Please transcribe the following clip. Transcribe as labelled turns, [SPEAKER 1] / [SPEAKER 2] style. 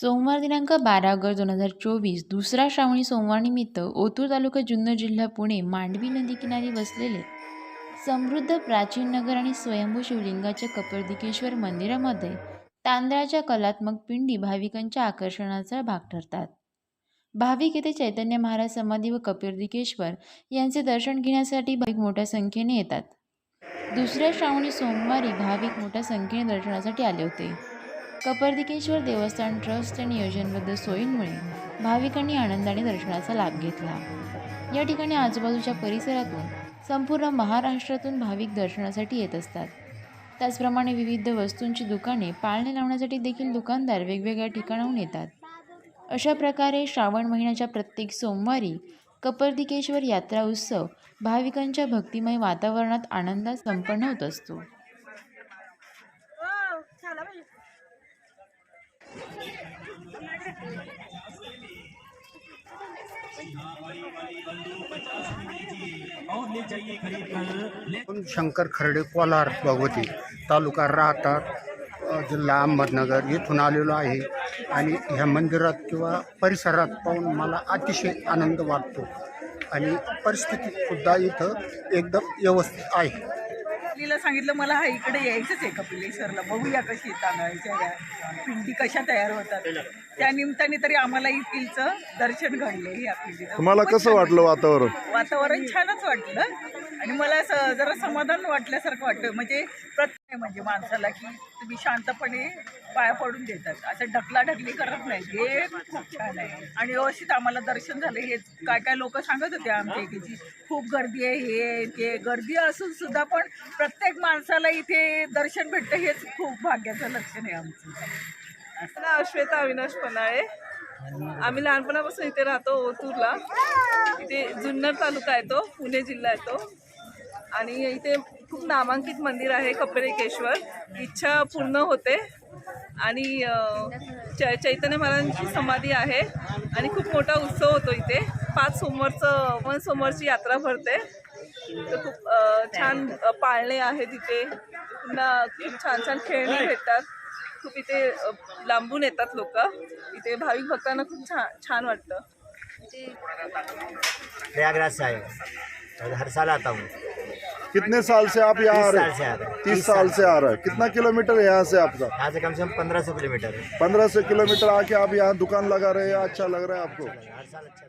[SPEAKER 1] सोमवार दिनांक बारा ऑगस्ट दोन हजार चोवीस दुसरा श्रावणी सोमवारनिमित्त ओतूर तालुका जुन्नर जिल्हा पुणे मांडवी नदीकिनारी वसलेले समृद्ध प्राचीन नगर आणि स्वयंभू शिवलिंगाच्या कपर्दिकेश्वर मंदिरामध्ये तांदळाच्या कलात्मक पिंडी भाविकांच्या आकर्षणाचा भाग ठरतात. भाविक येथे चैतन्य महाराज समाधी व कपिर्दिकेश्वर यांचे दर्शन घेण्यासाठी भाविक मोठ्या संख्येने येतात. दुसऱ्या श्रावणी सोमवारी भाविक मोठ्या संख्येने दर्शनासाठी आले होते. कपर्दिकेश्वर देवस्थान ट्रस्टच्या नियोजनबद्ध सोयींमुळे भाविकांनी आनंदाने दर्शनाचा लाभ घेतला. या ठिकाणी आजूबाजूच्या परिसरातून संपूर्ण महाराष्ट्रातून भाविक दर्शनासाठी येत असतात. त्याचप्रमाणे विविध वस्तूंची दुकाने पाळणे लावण्यासाठी देखील दुकानदार वेगवेगळ्या ठिकाणाहून येतात. अशा प्रकारे श्रावण महिन्याच्या प्रत्येक सोमवारी कपर्दिकेश्वर यात्रा उत्सव भाविकांच्या भक्तिमय वातावरणात आनंदात संपन्न होत असतो.
[SPEAKER 2] शंकर खर्डे कोलार भगवती तालुका राहतात जिल्हा अहमदनगर इथून आलेलो आहे. आणि ह्या मंदिरात किंवा परिसरात पाहून मला अतिशय आनंद वाटतो. आणि परिस्थितीसुद्धा इथं एकदम व्यवस्थित आहे.
[SPEAKER 3] तिला सांगितलं मला हा इकडे यायचंच आहे कपिलेश्वरला. बघूया कशी तांदळाच्या या पिंडी कशा तयार होतात. त्या निमित्ताने तरी आम्हाला इथलचं दर्शन घडले या पिंडीचं
[SPEAKER 4] तुम्हाला कसं वाटलं वातावरण?
[SPEAKER 3] वातावरण छानच वाटलं. आणि मला असं जरा समाधान वाटल्यासारखं वाटतं म्हणजे प्रत्येक म्हणजे माणसाला की तुम्ही शांतपणे पाया पडून देतात. असं ढकला ढकली करत नाही. हे खूप छान आहे. आणि व्यवस्थित आम्हाला दर्शन झालं. हेच काय काय लोक सांगत होते आमच्या इथे खूप गर्दी आहे हे ते गर्दी असून सुद्धा पण प्रत्येक माणसाला इथे दर्शन भेटतं. हेच खूप भाग्याचं लक्षण आहे आमचं.
[SPEAKER 5] अश्वेता अविनाश पनाळे आम्ही लहानपणापासून इथे राहतो ओतूरला. इथे जुन्नर तालुका आहे तो पुणे जिल्हा आहे तो. आणि इथे खूप नामांकित मंदिर आहे कपिलेश्वर. इच्छा पूर्ण होते. आणि च चैतन्य महाराजांची समाधी आहे. आणि खूप मोठा उत्सव होतो इथे. पाच सोमवारचं वन सोमवारची यात्रा भरते. तर खूप छान पाळणे आहेत इथे पुन्हा खूप छान छान खेळणी भेटतात. खूप इथे लांबून येतात लोक. इथे भाविक भक्तांना खूप छान छान वाटतं.
[SPEAKER 6] प्रयागराज साहेब हर साल आता हूँ.
[SPEAKER 4] कितने साल से आप यहाँ आ रहे
[SPEAKER 6] हैं।
[SPEAKER 4] तीस साल से आ रहे हैं। कितना किलोमीटर है यहाँ से आपका?
[SPEAKER 6] यहाँ से कम से कम पंद्रह सौ किलोमीटर। है
[SPEAKER 4] पंद्रह सौ किलोमीटर आके आप यहाँ दुकान लगा रहे हैं अच्छा लग रहा है आपको?
[SPEAKER 6] हर साल अच्छा